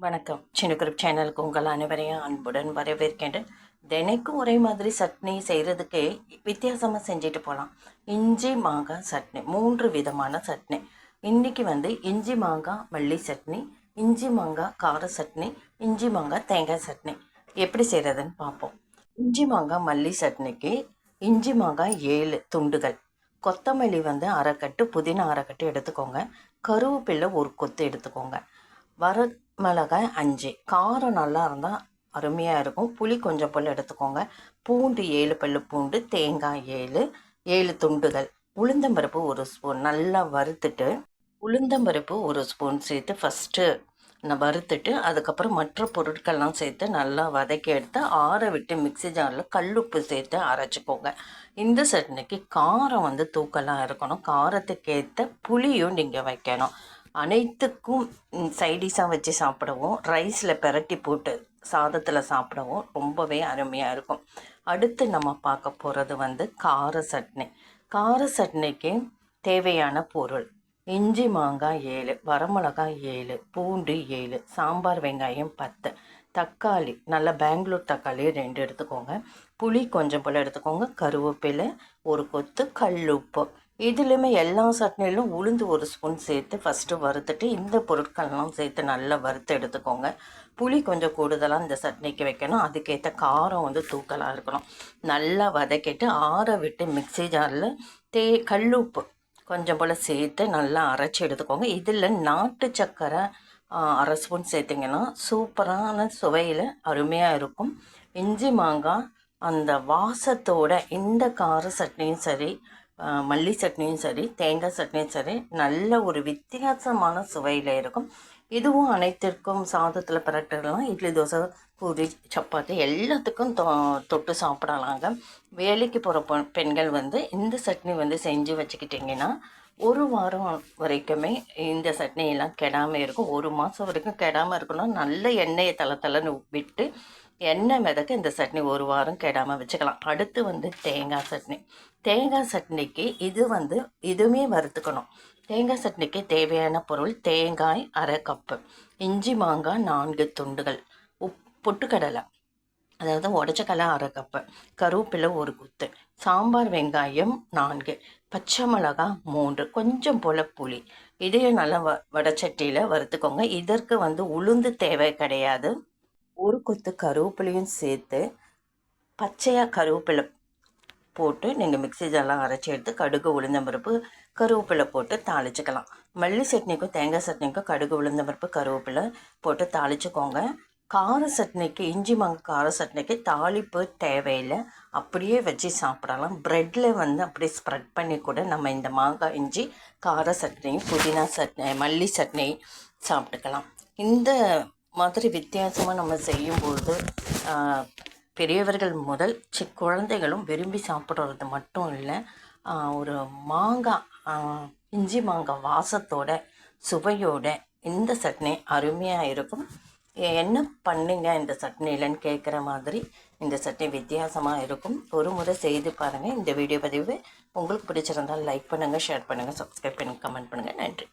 வணக்கம். சின்ன குரூப் சேனலுக்கு உங்கள் அனைவரையும் அன்புடன் வரவேற்கின்றேன். தினைக்கும் ஒரே மாதிரி சட்னி செய்கிறதுக்கே வித்தியாசமாக செஞ்சுட்டு போகலாம் இஞ்சி மாங்காய் சட்னி மூன்று விதமான சட்னி. இன்றைக்கி வந்து இஞ்சி மாங்காய் மல்லி சட்னி இஞ்சி மாங்காய் கார சட்னி இஞ்சி மாங்காய் தேங்காய் சட்னி. எப்படி செய்கிறதுன்னு பார்ப்போம். இஞ்சி மாங்காய் மல்லி சட்னிக்கு இஞ்சி மாங்காய் ஏழு துண்டுகள். கொத்தமல்லி வந்து அரைக்கட்டு புதினா அரைக்கட்டு எடுத்துக்கோங்க. கருவேப்பில்லை ஒரு கொத்து எடுத்துக்கோங்க. வர மிளகாய் அஞ்சு. காரம் நல்லா இருந்தால் அருமையாக இருக்கும். புளி கொஞ்சம் போல் எடுத்துக்கோங்க. பூண்டு ஏழு பல்லு பூண்டு தேங்காய் ஏழு ஏழு துண்டுகள். உளுந்தம்பருப்பு ஒரு ஸ்பூன். நல்லா வறுத்துட்டு உளுந்தம்பருப்பு ஒரு ஸ்பூன் சேர்த்து ஃபஸ்ட்டு நான் வறுத்துட்டு அதுக்கப்புறம் மற்ற பொருட்கள்லாம் சேர்த்து நல்லா வதக்கி எடுத்து ஆற விட்டு மிக்சி ஜாரில் கல்லுப்பு சேர்த்து அரைச்சிக்கோங்க. இந்த சட்னிக்கு காரம் வந்து தூக்கலாக இருக்கணும். காரத்துக்கேற்ற புளியும் நீங்கள் வைக்கணும். அனைத்துக்கும் சைடிஷாக வச்சு சாப்பிடவும் ரைஸில் பெரட்டி போட்டு சாதத்தில் சாப்பிடவும் ரொம்பவே அருமையாக இருக்கும். அடுத்து நம்ம பார்க்க போகிறது வந்து கார சட்னி. கார சட்னிக்கு தேவையான பொருள் இஞ்சி மாங்காய் ஏழு வரமிளகாய் ஏழு பூண்டு ஏழு சாம்பார் வெங்காயம் பத்து தக்காளி நல்ல பெங்களூர் தக்காளி ரெண்டு எடுத்துக்கோங்க. புளி கொஞ்சம் போல் எடுத்துக்கோங்க. கருவேப்பிலை ஒரு கொத்து கல் உப்பு. இதுலேயுமே எல்லா சட்னிலும் உளுந்து ஒரு ஸ்பூன் சேர்த்து ஃபஸ்ட்டு வறுத்துட்டு இந்த பொருட்கள்லாம் சேர்த்து நல்லா வறுத்து எடுத்துக்கோங்க. புளி கொஞ்சம் கூடுதலாக இந்த சட்னிக்கு வைக்கணும். அதுக்கேற்ற காரம் வந்து தூக்கலாக இருக்கணும். நல்லா வதக்கிட்டு ஆற விட்டு மிக்சி ஜாரில் தே கல்லுப்பு கொஞ்சம் போல் சேர்த்து நல்லா அரைச்சி எடுத்துக்கோங்க. இதில் நாட்டு சக்கரை அரை ஸ்பூன் சேர்த்திங்கன்னா சூப்பரான சுவையில் அருமையாக இருக்கும். இஞ்சி மாங்காய் அந்த வாசத்தோட இந்த கார சட்னியும் சரி மல்லி சட்னியும் சரி தேங்காய் சட்னியும் சரி நல்ல ஒரு வித்தியாசமான சுவையில் இருக்கும். இதுவும் அனைத்திற்கும் சாதத்தில் பரட்டலாம் இட்லி தோசை பூரி சப்பாத்தி எல்லாத்துக்கும் தொ தொட்டு சாப்பிடலாங்க. வேலைக்கு போகிற பெண்கள் வந்து இந்த சட்னி வந்து செஞ்சு வச்சுக்கிட்டிங்கன்னா ஒரு வாரம் வரைக்குமே இந்த சட்னியெல்லாம் கெடாமல் இருக்கும். ஒரு மாதம் வரைக்கும் கெடாமல் இருக்கணும். நல்ல எண்ணெயை தலை தலைன்னு விட்டு எண்ணெய் மிதக்க இந்த சட்னி ஒரு வாரம் கெடாமல் வச்சுக்கலாம். அடுத்து வந்து தேங்காய் சட்னி. தேங்காய் சட்னிக்கு இது வந்து இதுவுமே வறுத்துக்கணும். தேங்காய் சட்னிக்கு தேவையான பொருள் தேங்காய் அரை கப்பு. இஞ்சி மாங்காய் நான்கு துண்டுகள். உப் பொட்டுக்கடலை. அதாவது உடச்சக்கடலை அரை கப்பு கருவேப்பிலை ஒரு குத்து சாம்பார் வெங்காயம் நான்கு பச்சை மிளகாய் மூன்று கொஞ்சம் போல் புளி இதையும் நல்லா வ வடச்சட்டியில் வறுத்துக்கோங்க. இதற்கு வந்து உளுந்து தேவை கிடையாது. ஒரு கொத்து கருவேப்பிலையும் சேர்த்து பச்சையாக கருவேப்பிலை போட்டு நீங்கள் மிக்சி ஜெல்லாம் அரைச்சி எடுத்து கடுகு உளுந்தம்பருப்பு கருவேப்பிலை போட்டு தாளிச்சுக்கலாம். மல்லி சட்னிக்கும் தேங்காய் சட்னிக்கும் கடுகு உளுந்தம்பருப்பு கருவேப்பிலை போட்டு தாளிச்சுக்கோங்க. கார சட்னிக்கு இஞ்சி மாங்காய் கார சட்னிக்கு தாளிப்பு தேவையில்லை. அப்படியே வச்சு சாப்பிடலாம். ப்ரெட்டில் வந்து அப்படியே ஸ்ப்ரெட் பண்ணி கூட நம்ம இந்த மாங்காய் இஞ்சி கார சட்னியும் புதினா சட்னி மல்லி சட்னி சாப்பிட்டுக்கலாம். இந்த மாதிரி வித்தியாசமாக நம்ம செய்யும்போது பெரியவர்கள் முதல் சி குழந்தைகளும் விரும்பி சாப்பிட்றது மட்டும் இல்லை ஒரு மாங்காய் இஞ்சி மாங்காய் வாசத்தோட சுவையோட இந்த சட்னி அருமையாக இருக்கும். என்ன பண்ணிங்க இந்த சட்னிலன்னு கேட்குற மாதிரி இந்த சட்னி வித்தியாசமாக இருக்கும். ஒரு முறை செய்து பாருங்கள் இந்த வீடியோ பதிவு உங்களுக்கு பிடிச்சிருந்தால் லைக் பண்ணுங்கள் ஷேர் பண்ணுங்கள் சப்ஸ்கிரைப் பண்ணுங்கள் கமெண்ட் பண்ணுங்கள் நன்றி.